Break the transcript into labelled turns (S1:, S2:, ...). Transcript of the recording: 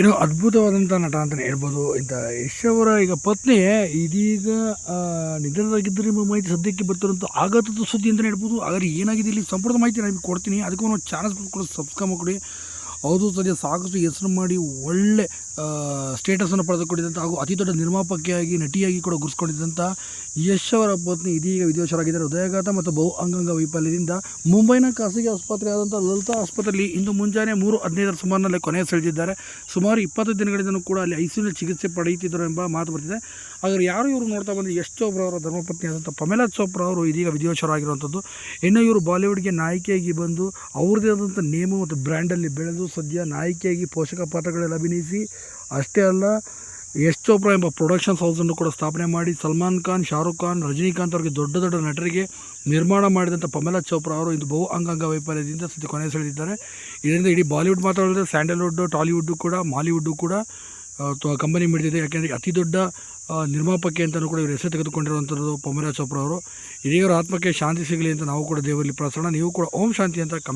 S1: ಇನ್ನು ಅದ್ಭುತವಾದಂಥ ನಟ ಅಂತಲೇ ಹೇಳ್ಬೋದು. ಇಂಥ ಯಶ್ ಅವರ ಈಗ ಪತ್ನಿ ಇದೀಗ ನಿಧನರಾಗಿದ್ದರೆ ನಿಮ್ಮ ಮಾಹಿತಿ ಸದ್ಯಕ್ಕೆ ಬರ್ತಿರೋಂಥ ಆಘಾತದ ಸುದ್ದಿ ಅಂತಲೇ ಹೇಳ್ಬೋದು. ಆದರೆ ಏನಾಗಿದೆ ಇಲ್ಲಿ ಸಂಪೂರ್ಣ ಮಾಹಿತಿ ನಾನು ಕೊಡ್ತೀನಿ. ಅದಕ್ಕೂ ಚಾನಲ್ಸ್ ಕೂಡ ಸಬ್ಸ್ಕ್ರೈಬ್ ಮಾಡಿಕೊಡಿ. ಹೌದು ಸರಿ ಸಾಕಷ್ಟು ಹೆಸರು ಮಾಡಿ ಒಳ್ಳೆ ಸ್ಟೇಟಸನ್ನು ಪಡೆದುಕೊಂಡಿದ್ದಂಥ ಹಾಗೂ ಅತಿ ದೊಡ್ಡ ನಿರ್ಮಾಪಕಿಯಾಗಿ, ನಟಿಯಾಗಿ ಕೂಡ ಗುರುಸ್ಕೊಂಡಿದ್ದಂಥ ಯಶ್ ಅವರ ಪತ್ನಿ ಇದೀಗ ವಿದೇಶರಾಗಿದ್ದಾರೆ. ಹೃದಯಾಘಾತ ಮತ್ತು ಬಹು ಅಂಗಾಂಗ ವೈಫಲ್ಯದಿಂದ ಮುಂಬೈನ ಖಾಸಗಿ ಆಸ್ಪತ್ರೆಯಾದಂಥ ಲಲಿತಾ ಆಸ್ಪತ್ರೆಯಲ್ಲಿ ಇಂದು ಮುಂಜಾನೆ ಮೂರು ಹದಿನೈದರ ಸುಮಾರಿನಲ್ಲಿ ಕೊನೆ ಸೆಳೆದಿದ್ದಾರೆ. ಸುಮಾರು ಇಪ್ಪತ್ತು ದಿನಗಳಿಂದಲೂ ಕೂಡ ಅಲ್ಲಿ ಐ ಚಿಕಿತ್ಸೆ ಪಡೆಯುತ್ತಿದ್ದರು ಎಂಬ ಮಾತು ಬರ್ತಿದೆ. ಆದರೆ ಯಾರು ಇವರು ನೋಡ್ತಾ ಬಂದರೆ ಯಶ್ ಚೋಪ್ರಾ ಅವರ ಧರ್ಮಪತ್ನಿ ಆದಂಥ ಪಮೇಲಾ ಚೋಪ್ರಾ ಅವರು ಇದೀಗ ವಿದೇಶರಾಗಿರುವಂಥದ್ದು ಇನ್ನು ಇವರು ಬಾಲಿವುಡ್ಗೆ ನಾಯಕಿಯಾಗಿ ಬಂದು ಅವ್ರದ್ದೇ ಆದಂಥ ನೇಮು ಮತ್ತು ಬ್ರ್ಯಾಂಡಲ್ಲಿ ಬೆಳೆದು ಸದ್ಯ ನಾಯಕಿಯಾಗಿ ಪೋಷಕ ಪಾತ್ರಗಳಲ್ಲಿ ಅಭಿನಯಿಸಿ, ಅಷ್ಟೇ ಅಲ್ಲ, ಯಶ್ ಚೋಪ್ರಾ ಎಂಬ ಪ್ರೊಡಕ್ಷನ್ಸ್ ಹೌಸನ್ನು ಕೂಡ ಸ್ಥಾಪನೆ ಮಾಡಿ, ಸಲ್ಮಾನ್ ಖಾನ್, ಶಾರುಖ್ ಖಾನ್, ರಜನಿಕಾಂತ್ ಅವರಿಗೆ ದೊಡ್ಡ ದೊಡ್ಡ ನಟರಿಗೆ ನಿರ್ಮಾಣ ಮಾಡಿದಂಥ ಪಮಲಾ ಚೋಪ್ರಾ ಅವರು ಇದು ಬಹು ಅಂಗಾಂಗ ವೈಫಲ್ಯದಿಂದ ಸದ್ಯ ಕೊನೆ ಸೆಳೆದಿದ್ದಾರೆ. ಇದರಿಂದ ಇಡೀ ಬಾಲಿವುಡ್ ಮಾತ್ರ ಸ್ಯಾಂಡಲ್ವುಡ್ ಟಾಲಿವುಡ್ ಕೂಡ, ಮಾಲಿವುಡ್ಡು ಕೂಡ ಕಂಪನಿ ಮಿಡಿದಿದೆ. ಯಾಕೆಂದರೆ ಅತಿ ದೊಡ್ಡ ನಿರ್ಮಾಪಕಿ ಅಂತಲೂ ಕೂಡ ಇವರು ಹೆಸರು ತೆಗೆದುಕೊಂಡಿರುವಂಥದ್ದು ಪಮಲಾ ಚೋಪ್ರಾ ಅವರು. ಇದೀಗ ಆತ್ಮಕ್ಕೆ ಶಾಂತಿ ಸಿಗಲಿ ಅಂತ ನಾವು ಕೂಡ ದೇವರಲ್ಲಿ ಪ್ರಾರ್ಥನೆ ನೀವು ಕೂಡ ಓಂ ಶಾಂತಿ ಅಂತ ಕಮೆಂಟ್